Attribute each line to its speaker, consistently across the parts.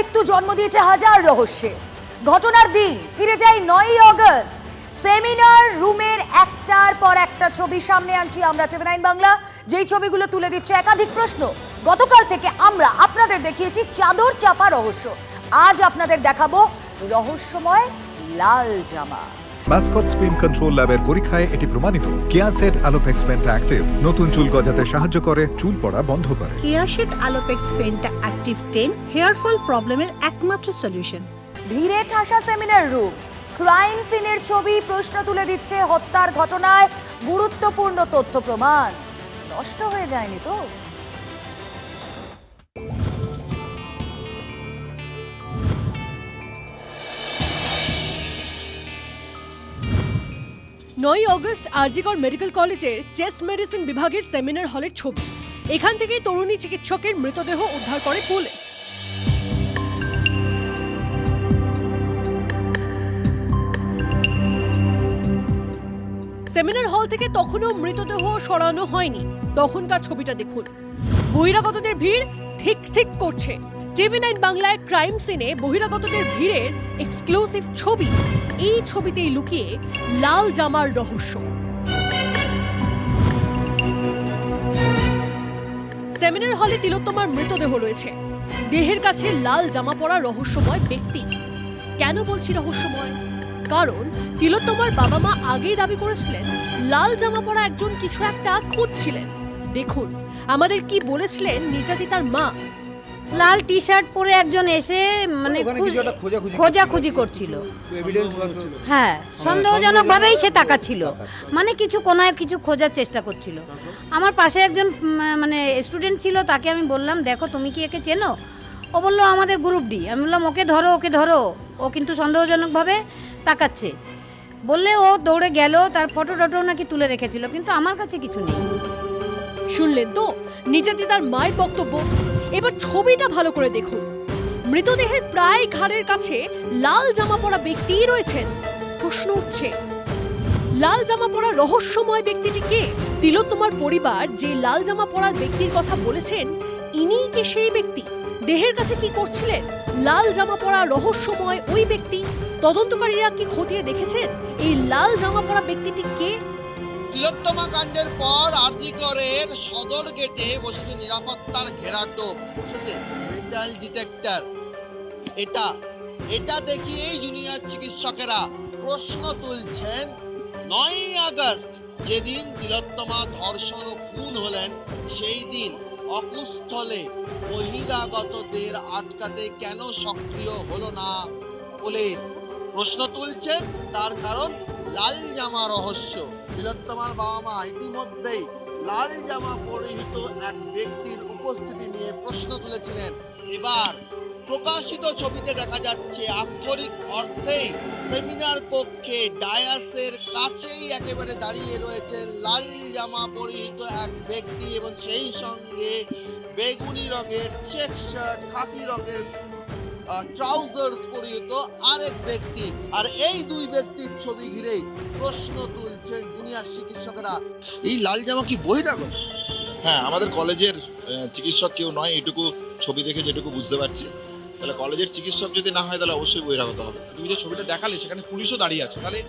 Speaker 1: মৃত্যু জন্ম দিয়েছে হাজার রহস্যে। ঘটনার দিন, ফিরে যাই নয়ই অগস্ট। সেমিনার রুমের একটার পর একটা ছবি সামনে আনছি আমরা টিভি নাইন বাংলা। যেই ছবিগুলো তুলে দিচ্ছে একাধিক প্রশ্ন। গতকাল থেকে আমরা আপনাদের দেখিয়েছি চাদর চাপা রহস্য। আজ আপনাদের দেখাবো রহস্যময় লাল জামা।
Speaker 2: মাস্কট স্পিন কন্ট্রোল ল্যাবের পরীক্ষায় এটি প্রমাণিত। কেয়াসেট আলোপেক্স পেন্টা অ্যাক্টিভ নতুন চুল গজাতে সাহায্য করে চুল পড়া বন্ধ করে।
Speaker 3: কেয়াশেড আলোপেক্স পেনটা অ্যাক্টিভ টেন হেয়ার ফল প্রবলেমের একমাত্র সলিউশন
Speaker 1: ভিড়ে ঠাসা সেমিনার রুম ক্রাইম সিনের ছবি প্রশ্ন তুলে দিচ্ছে হত্যার ঘটনায় গুরুত্বপূর্ণ তথ্য প্রমাণ। নষ্ট হয়ে যায়নি তো?
Speaker 4: নয় অগস্ট আরজিকর মেডিকেল কলেজের চেস্ট মেডিসিন বিভাগের সেমিনার হলের ছবি। এখান থেকেই তরুণী চিকিৎসকের মৃতদেহ উদ্ধার করে পুলিশ। সেমিনার হল থেকে তখনও মৃতদেহ সরানো হয়নি। তখনকার ছবিটা দেখুন। বহিরাগতদের ভিড় ঠিক ঠিক করছে। টিভি নাইন বাংলায় ক্রাইম সিনে বহিরাগতদের ভিড়ের এক্সক্লুসিভ ছবি। এই ছবিতেই লুকিয়ে লাল জামার রহস্য। সেমিনার হলে তিলোত্তমার মৃতদেহ রয়েছে। দেহের কাছে লাল জামা পরা রহস্যময় ব্যক্তি। কেন বলছি রহস্যময়? কারণ তিলোত্তমার বাবা মা আগেই দাবি করেছিলেন, লাল জামা পরা একজন কিছু একটা খুঁজছিলেন। দেখুন, আমাদের কি বলেছিলেন নির্যাতিতার মা?
Speaker 5: লাল টি শার্ট পরে একজন এসে মানে
Speaker 6: খোঁজাখুঁজি
Speaker 5: খোঁজাখুঁজি করছিল। হ্যাঁ সন্দেহজনক ভাবেই সে তাকাচ্ছিল। মানে কিছু কোনায় কিছু খোঁজার চেষ্টা করছিল। আমার পাশে একজন মানে স্টুডেন্ট ছিল তাকে আমি বললাম দেখো তুমি কি একে চেনো? ও বলল আমাদের গ্রুপ ডি আমি বললাম ওকে ধরো ওকে ধরো। ও কিন্তু সন্দেহজনকভাবে তাকাচ্ছে। বললে ও দৌড়ে গেল তার ফটো টটো নাকি তুলে রেখেছিল কিন্তু আমার কাছে কিছু নেই।
Speaker 4: শুনলেন তো? নিজেতে তার মায়ের বক্তব্য এবার ছবিটা ভালো করে দেখুন। মৃতদেহের প্রায় ঘাড়ের কাছে লাল জামা পরা ব্যক্তিই রয়েছেন। প্রশ্ন উঠছে, লাল জামা পরা রহস্যময় ব্যক্তিটি কে? তিলোত্তমার পরিবার যে লাল জামা পরা ব্যক্তির কথা বলেছেন, ইনিই কি সেই ব্যক্তি? দেহের কাছে কি করছিলেন? লাল জামা পরা রহস্যময় ওই ব্যক্তি? তদন্তকারীরা কি খতিয়ে দেখেছেন? এই লাল জামা পরা ব্যক্তিটি কে?
Speaker 7: তিলোত্তমা কাণ্ডের পর আরজি করের সদর গেটে বসেছে নিরাপত্তার ঘেরার টোপ। বসেছে মেটাল ডিটেক্টর এটা এটা দেখিয়েই জুনিয়র চিকিৎসকেরা প্রশ্ন তুলছেন, নয়ই আগস্ট যেদিন তিলোত্তমা ধর্ষণ ও খুন হলেন, সেই দিন অকুস্থলে বহিরাগতদের আটকাতে কেন সক্রিয় হলো না পুলিশ? প্রশ্ন তুলছেন, তার কারণ লাল জামা রহস্য। তিলোত্তমার বাবা মা ইতিমধ্যেই লাল জামা পরিহিত এক ব্যক্তির উপস্থিতি নিয়ে প্রশ্ন তুলেছিলেন। এবার প্রকাশিত ছবিতে দেখা যাচ্ছে, আক্ষরিক অর্থেই সেমিনার কক্ষে ডায়াসের কাছেই একেবারে দাঁড়িয়ে রয়েছে লাল জামা পরিহিত এক ব্যক্তি এবং সেই সঙ্গে বেগুনি রঙের চেক শার্ট, খাকি রঙের ট্রাউজার্স পরিহিত আরেক ব্যক্তি। আর এই দুই ব্যক্তির ছবি ঘিরেই প্রশ্ন তুলছেন জুনিয়র চিকিৎসকেরা। এই লাল জামা কি বহিরাগত
Speaker 8: হ্যাঁ আমাদের কলেজের চিকিৎসক কেউ নয় এটুকু ছবি দেখে যেটুকু বুঝতে পারছি। তাহলে কলেজের চিকিৎসক যদি না হয় তাহলে অবশ্যই বহিরাগত হবে।
Speaker 9: তুমি যে ছবিটা দেখালে সেখানে পুলিশও দাঁড়িয়ে আছে। তাহলে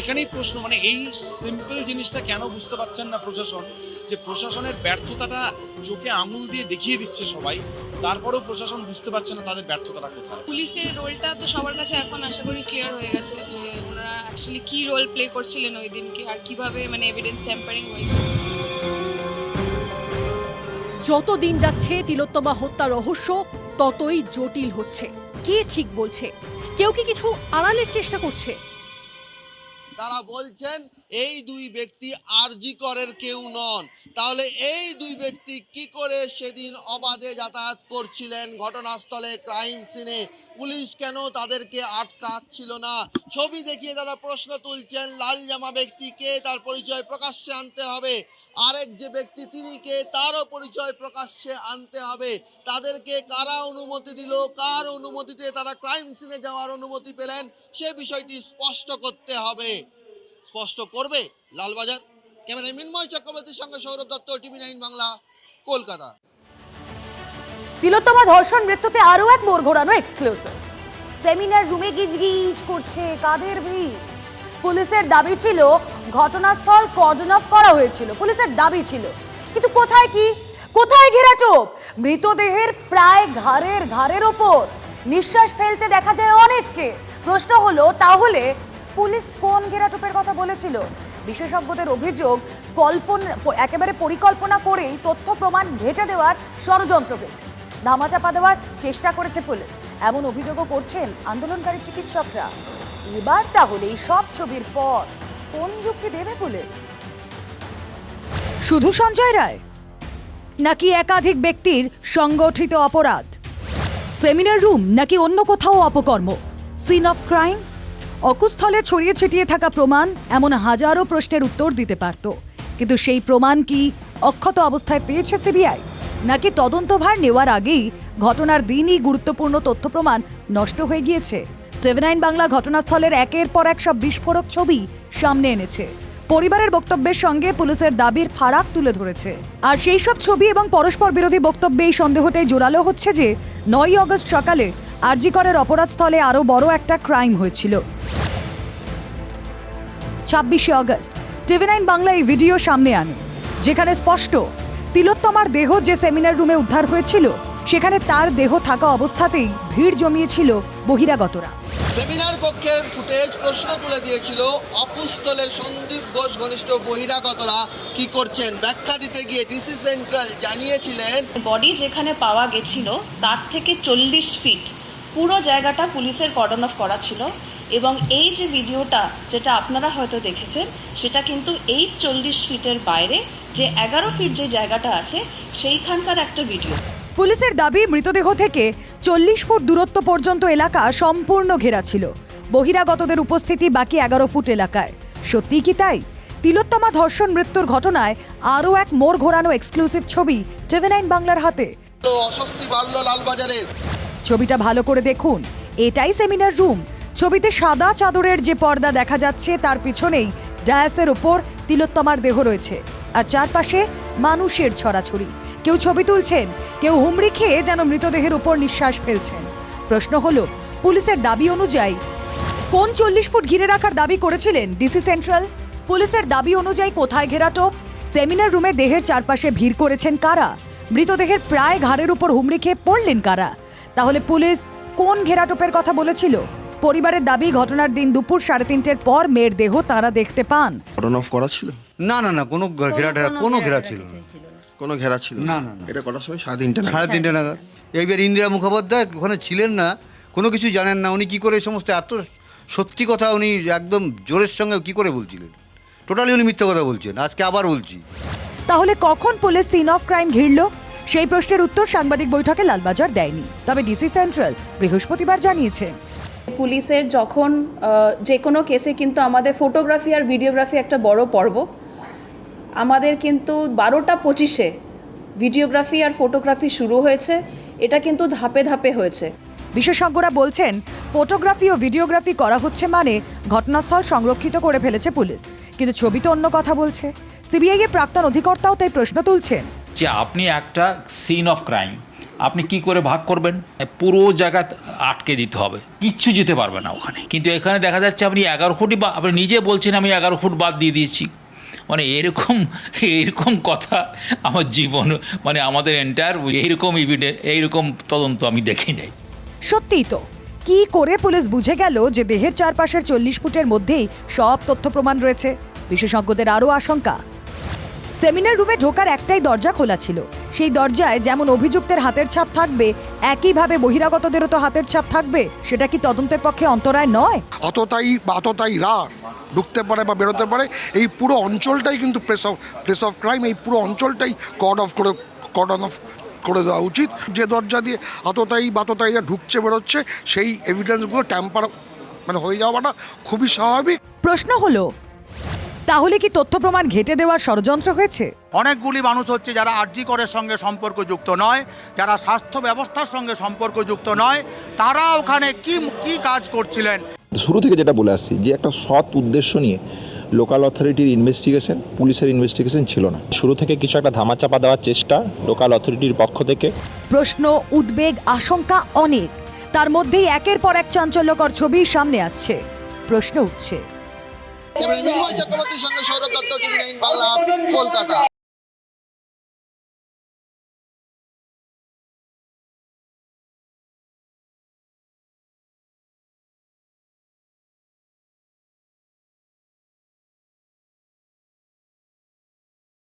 Speaker 9: এখানেই প্রশ্ন মানে এই সিম্পল জিনিসটা কেন বুঝতে পারছেন না প্রশাসন? যে প্রশাসনের ব্যর্থতাটা চোখে আঙুল দিয়ে দেখিয়ে দিচ্ছে সবাই তারপরেও প্রশাসন বুঝতে পারছে না তাদের ব্যর্থতাটা কোথায়।
Speaker 10: পুলিশের রোলটা তো সবার কাছে এখন আশা করি ক্লিয়ার হয়ে গেছে যে ওনারা অ্যাকচুয়ালি কি রোল প্লে করছিলেন ওই দিনকে আর কীভাবে মানে এভিডেন্স ট্যাম্পারিং হয়েছে।
Speaker 4: যত দিন যাচ্ছে তিলোত্তমা হত্যা রহস্য ততই জটিল হচ্ছে। কে ঠিক বলছে? কেউ কি কিছু আড়ালের চেষ্টা করছে?
Speaker 7: তারা বলছেন এই দুই ব্যক্তি আরজি করের কেউ নন। তাহলে এই দুই ব্যক্তি কি করে সেদিন অবাধে যাতায়াত করছিলেন? ঘটনাস্থলে ক্রাইম সিনে। পুলিশ কেন তাদেরকে আটকাচ্ছিল না? ছবি দেখিয়ে তারা প্রশ্ন তুলছেন, লাল জামা ব্যক্তিকে তার পরিচয় প্রকাশ্যে আনতে হবে। আরেক যে ব্যক্তি, তিনি কে? তারও পরিচয় প্রকাশ্যে আনতে হবে। তাদেরকে কারা অনুমতি দিল? কার অনুমতিতে তারা ক্রাইম সিনে যাওয়ার অনুমতি পেলেন? সে বিষয়টি স্পষ্ট করতে হবে। স্পষ্ট করবে লালবাজার। ক্যামেরায় মিনময় চক্রবর্তীর সঙ্গে সৌরভ দত্ত, টিভি নাইন বাংলা, কলকাতা।
Speaker 1: তিলোত্তমা ধর্ষণ মৃত্যুতে আরও এক মোড় ঘোরানো এক্সক্লুসিভ। সেমিনার রুমে গিজগিজ করছে কাদের ভিড়? পুলিশের দাবি ছিল, ঘটনাস্থল কর্ডন অফ করা হয়েছিল। পুলিশের দাবি ছিল। কিন্তু কোথায় কি? কোথায় ঘেরাটোপ মৃতদেহের প্রায় ঘাড়ের ঘাড়ের ওপর। নিঃশ্বাস ফেলতে দেখা যায় অনেককে। প্রশ্ন হলো, তাহলে পুলিশ কোন ঘেরাটোপের কথা বলেছিল? বিশেষজ্ঞদের অভিযোগ, কল্পনা, একেবারে পরিকল্পনা করেই তথ্য প্রমাণ ঘেটে দেওয়ার ষড়যন্ত্র গেছে ধামাচাপা দেওয়ার চেষ্টা করেছে পুলিশ। এমন অভিযোগও করছেন আন্দোলনকারী চিকিৎসকরা। এবার তাহলে এই সব ছবির পর কোন যুক্তি দেবে পুলিশ? শুধু সঞ্জয় রায়? নাকি একাধিক ব্যক্তির সংগঠিত অপরাধ? সেমিনার রুম নাকি অন্য কোথাও অপকর্ম? Scene of crime? অকুস্থলে ছড়িয়ে ছিটিয়ে থাকা প্রমাণ এমন হাজারো প্রশ্নের উত্তর দিতে পারত। কিন্তু সেই প্রমাণ কি অক্ষত অবস্থায় পেয়েছে সিবিআই? নাকি তদন্তভার নেওয়ার আগেই ঘটনার দিনই গুরুত্বপূর্ণ তথ্য প্রমাণ নষ্ট হয়ে গিয়েছে? টিভি নাইন বাংলা ঘটনাস্থলের একের পর এক সব বিস্ফোরক ছবি সামনে এনেছে। পরিবারের বক্তব্যের সঙ্গে পুলিশের দাবির ফারাক তুলে ধরেছে। আর সেই সব ছবি এবং পরস্পর বিরোধী বক্তব্যে এই সন্দেহটাই জোরালো হচ্ছে যে, নয়ই আগস্ট সকালে আরজিকরের অপরাধস্থলে আরও বড় একটা ক্রাইম হয়েছিল। ছাব্বিশে আগস্ট। টিভি নাইন বাংলা এই ভিডিও সামনে আনে। যেখানে স্পষ্ট তিলোত্তমার দেহ যে সেমিনার রুমে উদ্ধার হয়েছিল সেখানে তার দেহ থাকা অবস্থাতেই ভিড় জমিয়েছিল বহিরাগতরা।
Speaker 7: সেমিনার কক্ষের ফুটেজ প্রশ্ন তুলে দিয়েছিল অপুস্তলে সন্দীপ ঘোষ ঘনিষ্ঠ বহিরাগতরা কি করছেন? ব্যাখ্যা দিতে গিয়ে ডিসি সেন্ট্রাল জানিয়েছিলেন
Speaker 6: বডি যেখানে পাওয়া গেছিল তার থেকে চল্লিশ ফিট। পুরো জায়গাটা পুলিশের কর্ডন অফ করা ছিল। এবং এই যে ভিডিওটা যেটা আপনারা হয়তো দেখেছেন সেটা কিন্তু এই চল্লিশ ফিটের বাইরে যে এগারো ফিট যে জায়গাটা আছে সেইখানকার একটা ভিডিও।
Speaker 1: পুলিশের দাবি মৃতদেহ থেকে চল্লিশ ফুট দূরত্ব পর্যন্ত এলাকা সম্পূর্ণ ঘেরা ছিল। বহিরাগতদের উপস্থিতি বাকি এগারো ফুট এলাকায়। সত্যিই কি তাই? তিলোত্তমা ধর্ষণ মৃত্যুর ঘটনায় আরও এক মোড় ঘোরানো এক্সক্লুসিভ ছবি টিভি নাইন বাংলার হাতে।
Speaker 7: তো অস্বস্তি বাড়ল লালবাজারের।
Speaker 1: ছবিটা ভালো করে দেখুন। এটাই সেমিনার রুম ছবিতে সাদা চাদরের যে পর্দা দেখা যাচ্ছে, তার পিছনেই ডায়াসের ওপর তিলোত্তমার দেহ রয়েছে। আর চারপাশে মানুষের ছড়াছড়ি। কেউ ছবি তুলছেন, কেউ হুমড়ি খেয়ে যেন মৃতদেহের উপর নিঃশ্বাস ফেলছেন। প্রশ্ন হলো, পুলিশের দাবি অনুযায়ী কোন চল্লিশ ফুট ঘিরে রাখার দাবি করেছিলেন ডিসি সেন্ট্রাল পুলিশের দাবি অনুযায়ী কোথায় ঘেরাটোপ সেমিনার রুমে দেহের চারপাশে ভিড় করেছেন কারা? মৃতদেহের প্রায় ঘাড়ের উপর হুমড়ি খেয়ে পড়লেন কারা? তাহলে পুলিশ কোন ঘেরাটোপের কথা বলেছিল? পরিবারের দাবি ঘটনার দিন দুপুর সাড়ে তিনটের পর মেয়ের দেহ তারা দেখতে পান।
Speaker 7: কর্ডন অফ করা ছিল?
Speaker 11: না না না কোনো ঘেরা টেরা কোনো ঘেরা ছিল না।
Speaker 7: কোনো ঘেরা ছিল
Speaker 11: না, না, না।
Speaker 7: এটা কটার সময়? সাড়ে তিনটে নাগাদ?
Speaker 11: সাড়ে তিনটে নাগাদ। এইবার ইন্দিরা মুখোপাধ্যায় ওখানে ছিলেন না কোনো কিছু জানেন না উনি কি করে এই সমস্ত এত সত্যি কথা উনি একদম জোরের সঙ্গে কি করে বলছিলেন? টোটালি উনি মিথ্যা কথা বলছেন আজকে আবার বলছি।
Speaker 1: তাহলে কখন পুলিশ সিন অফ ক্রাইম ঘিরল? সেই প্রশ্নের উত্তর সাংবাদিক বৈঠকে লালবাজার দেয়নি। তবে ডিসি সেন্ট্রাল বৃহস্পতিবার জানিয়েছে।
Speaker 6: পুলিশের যখন যে কোনো কেসে কিন্তু আমাদের ফটোগ্রাফি আর ভিডিওগ্রাফি একটা বড় পর্ব। আমাদের কিন্তু বারোটা পঁচিশে ভিডিওগ্রাফি আর ফটোগ্রাফি শুরু হয়েছে। এটা কিন্তু ধাপে ধাপে হয়েছে।
Speaker 1: বিশেষজ্ঞরা বলছেন ফটোগ্রাফি ও ভিডিওগ্রাফি করা হচ্ছে মানে ঘটনাস্থল সংরক্ষিত করে ফেলেছে পুলিশ। কিন্তু ছবি তো অন্য কথা বলছে। সিবিআই এর প্রাক্তন অধিকর্তাও তাই প্রশ্ন তুলছেন।
Speaker 12: যে আপনি একটা সিন অফ ক্রাইম আপনি কি করে ভাগ করবেন? পুরো জায়গা আটকে দিতে হবে। কিচ্ছু যেতে পারবে না ওখানে। কিন্তু এখানে দেখা যাচ্ছে আপনি এগারো ফুটই বা আপনি নিজে বলছেন আমি এগারো ফুট বাদ দিয়ে দিয়েছি। মানে এরকম এরকম কথা আমার জীবন মানে আমাদের এন্টায়ার এইরকম ইভিডেন্স এইরকম তদন্ত আমি দেখি নাই।
Speaker 1: সত্যিই তো। কি করে পুলিশ বুঝে গেল যে দেহের চারপাশের চল্লিশ ফুটের মধ্যেই সব তথ্য প্রমাণ রয়েছে? বিশেষজ্ঞদের আরও আশঙ্কা। সেমিনার রুমে ঢোকার একটাই দরজা খোলা ছিল। সেই দরজায় যেমন অভিযুক্তের হাতের ছাপ থাকবে একইভাবে বহিরাগতদেরও তো হাতের ছাপ থাকবে। সেটা কি তদন্তের পক্ষে অন্তরায় নয়?
Speaker 13: অতটাই বা অতটাই রা ঢুকতে পারে বা বেরোতে পারে এই পুরো অঞ্চলটাই কিন্তু place of place of crime এই পুরো অঞ্চলটাই কর্ড অফ করে কর্ডন অফ করে দেওয়া উচিত। যে দরজা দিয়ে আততাই বাততাইরা ঢুকছে বেরোচ্ছে সেই এভিডেন্সগুলো ট্যাম্পার মানে হয়ে যাওয়াটা খুবই স্বাভাবিক।
Speaker 1: প্রশ্ন হলো তাহলে কি তথ্য প্রমাণ ঘেটে দেওয়ার ষড়যন্ত্র হয়েছে?
Speaker 11: অনেকগুলি মানুষ হচ্ছে যারা আরজি করের সঙ্গে সম্পর্কযুক্ত নয় যারা স্বাস্থ্য ব্যবস্থার সঙ্গে সম্পর্কযুক্ত নয় তারা ওখানে কি কি কাজ করছিলেন?
Speaker 8: শুরু থেকে যেটা বলে আসছি যে একটা সৎ উদ্দেশ্য নিয়ে
Speaker 14: লোকাল অথরিটির ইনভেস্টিগেশন পুলিশের ইনভেস্টিগেশন ছিল না। শুরু থেকে কিছু একটা ধামাচাপা দেওয়ার চেষ্টা লোকাল অথরিটির পক্ষ থেকে।
Speaker 1: প্রশ্ন উদ্বেগ আশঙ্কা অনেক। তার মধ্যেই একের পর এক চাঞ্চল্যকর ছবি সামনে আসছে। প্রশ্ন উঠছে
Speaker 7: নির্মল চক্রবর্তীর সঙ্গে সৌরভ দত্ত টিভি নাইন বাংলা কলকাতা।